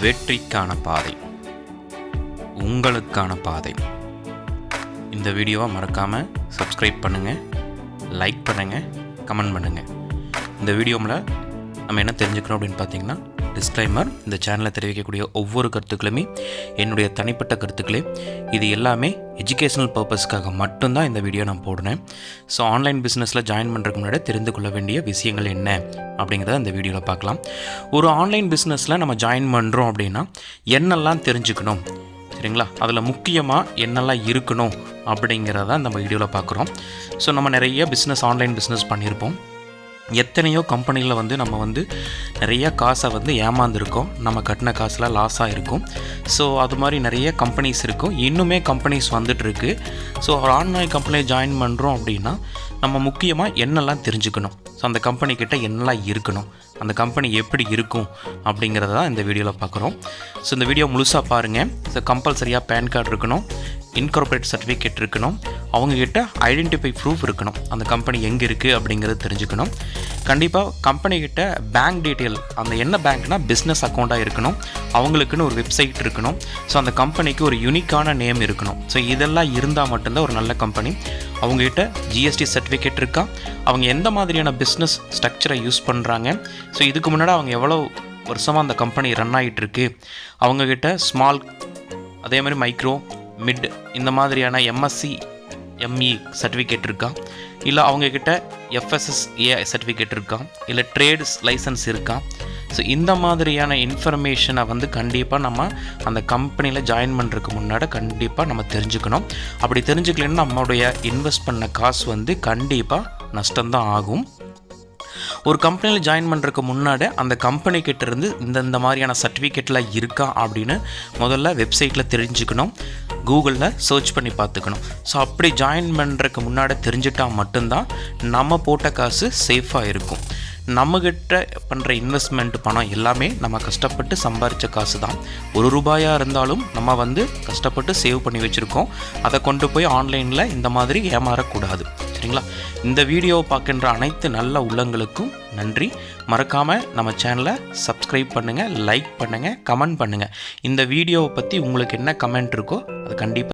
வெற்றிக்கான பாதை. உங்களுக்கான பாதை. இந்த வீடியோவை மறக்காமல் சப்ஸ்கிரைப் பண்ணுங்கள் லைக் பண்ணுங்கள் கமெண்ட் பண்ணுங்கள் இந்த வீடியோவில் நம்ம என்ன தெரிஞ்சுக்கணும் அப்படின்னு பார்த்தீங்கன்னா டிஸ்க்ளைமர் இந்த சேனலில் தெரிவிக்கக்கூடிய ஒவ்வொரு கருத்துக்களுமே என்னுடைய தனிப்பட்ட கருத்துக்களே. இது எல்லாமே எஜுகேஷனல் பர்பஸ்க்காக மட்டும்தான் இந்த வீடியோ நான் போடுறேன் ஸோ ஆன்லைன் பிஸ்னஸில் ஜாயின் பண்ணுறதுக்கு முன்னாடி தெரிந்து கொள்ள வேண்டிய விஷயங்கள் என்ன? அப்படிங்கிறத இந்த வீடியோவில் பார்க்கலாம். ஒரு ஆன்லைன் பிஸ்னஸில் நம்ம ஜாயின் பண்ணுறோம் அப்படின்னா என்னெல்லாம் தெரிஞ்சுக்கணும்? சரிங்களா? அதில் முக்கியமாக என்னெல்லாம் இருக்கணும் அப்படிங்கிறத நம்ம வீடியோவில் பார்க்குறோம். ஸோ நம்ம நிறைய பிஸ்னஸ் ஆன்லைன் பிஸ்னஸ் பண்ணியிருப்போம். எத்தனையோ கம்பெனியில் வந்து நம்ம வந்து நிறைய காசை வந்து ஏமாந்துருக்கோம். நம்ம கட்டின காசுலாம் லாஸ் ஆகிருக்கும் ஸோ அது மாதிரி நிறைய கம்பெனிஸ் இருக்கும். இன்னுமே கம்பெனிஸ் வந்துட்டுருக்கு. ஸோ ஒரு ஆன்லைன் கம்பெனியை ஜாயின் பண்ணுறோம் அப்படின்னா நம்ம முக்கியமாக என்னெல்லாம் தெரிஞ்சுக்கணும்? ஸோ அந்த கம்பெனிக்கிட்ட என்னெல்லாம் இருக்கணும்? அந்த கம்பெனி எப்படி இருக்கும்? அப்படிங்கிறத தான் இந்த வீடியோவில் பார்க்குறோம். ஸோ இந்த வீடியோ முழுசாக பாருங்கள் ஸோ கம்பல்சரியாக பேன் கார்டு இருக்கணும். இன்கார்பரேட் சர்டிஃபிகேட் இருக்கணும். அவங்கக்கிட்ட ஐடென்டிஃபை ப்ரூஃப் இருக்கணும். அந்த கம்பெனி எங்கே இருக்குது அப்படிங்கிறது தெரிஞ்சுக்கணும். கண்டிப்பாக கம்பெனிக்கிட்ட பேங்க் டீட்டெயில் அந்த என்ன பேங்க்னா பிஸ்னஸ் அக்கௌண்ட்டாக இருக்கணும். அவங்களுக்குன்னு ஒரு வெப்சைட் இருக்கணும். ஸோ அந்த கம்பெனிக்கு ஒரு யூனிக்கான நேம் இருக்கணும். ஸோ இதெல்லாம் இருந்தால் மட்டும்தான் ஒரு நல்ல கம்பெனி அவங்ககிட்ட ஜிஎஸ்டி சர்டிஃபிகேட் இருக்கா? அவங்க எந்த மாதிரியான பிஸ்னஸ் ஸ்ட்ரக்சரை யூஸ் பண்ணுறாங்க ஸோ இதுக்கு முன்னாடி அவங்க எவ்வளோ வருஷமாக அந்த கம்பெனி ரன் ஆகிட்டு இருக்கு? அவங்கக்கிட்ட ஸ்மால் அதே மாதிரி மைக்ரோ மிட் இந்த மாதிரியான எம்எஸ்சி எம்இ சர்டிஃபிகேட் இருக்கா? இல்லை அவங்கக்கிட்ட எஃப்எஸ்எஸ்ஏ சர்டிஃபிகேட் இருக்கா? இல்லை ட்ரேட்ஸ் லைசன்ஸ் இருக்கா? ஸோ இந்த மாதிரியான இன்ஃபர்மேஷனை வந்து கண்டிப்பாக நம்ம அந்த கம்பெனியில் ஜாயின் பண்ணுறதுக்கு முன்னாடி கண்டிப்பாக நம்ம தெரிஞ்சுக்கணும். அப்படி தெரிஞ்சுக்கலன்னா நம்மளுடைய இன்வெஸ்ட் பண்ண காசு வந்து கண்டிப்பாக நஷ்டம்தான் ஆகும். ஒரு கம்பெனியில் ஜாயின் பண்ணுறதுக்கு முன்னாடி அந்த கம்பெனி கிட்ட இருந்து இந்தந்த மாதிரியான சர்டிஃபிகேட்லாம் இருக்கா அப்படின்னு முதல்ல வெப்சைட்டில் தெரிஞ்சுக்கணும். கூகுளில் சர்ச் பண்ணி பார்த்துக்கணும். ஸோ அப்படி ஜாயின் பண்ணுறதுக்கு முன்னாடி தெரிஞ்சிட்டால் மட்டும்தான் நம்ம போட்ட காசு சேஃபாக இருக்கும். நம்மக்கிட்ட பண்ணுற இன்வெஸ்ட்மெண்ட் பணம் எல்லாமே நம்ம கஷ்டப்பட்டு சம்பாரித்த காசு தான் ஒரு ரூபாயாக இருந்தாலும் நம்ம வந்து கஷ்டப்பட்டு சேவ் பண்ணி வச்சுருக்கோம். அதை கொண்டு போய் ஆன்லைனில் இந்த மாதிரி ஏமாறக்கூடாது. சரிங்களா இந்த வீடியோவை பார்க்கின்ற அனைத்து நல்ல உள்ளங்களுக்கும் நன்றி. மறக்காமல் நம்ம சேனலை சப்ஸ்கிரைப் பண்ணுங்கள் லைக் பண்ணுங்கள் கமெண்ட் பண்ணுங்கள் இந்த வீடியோவை பற்றி உங்களுக்கு என்ன கமெண்ட் இருக்கோ அது கண்டிப்பாக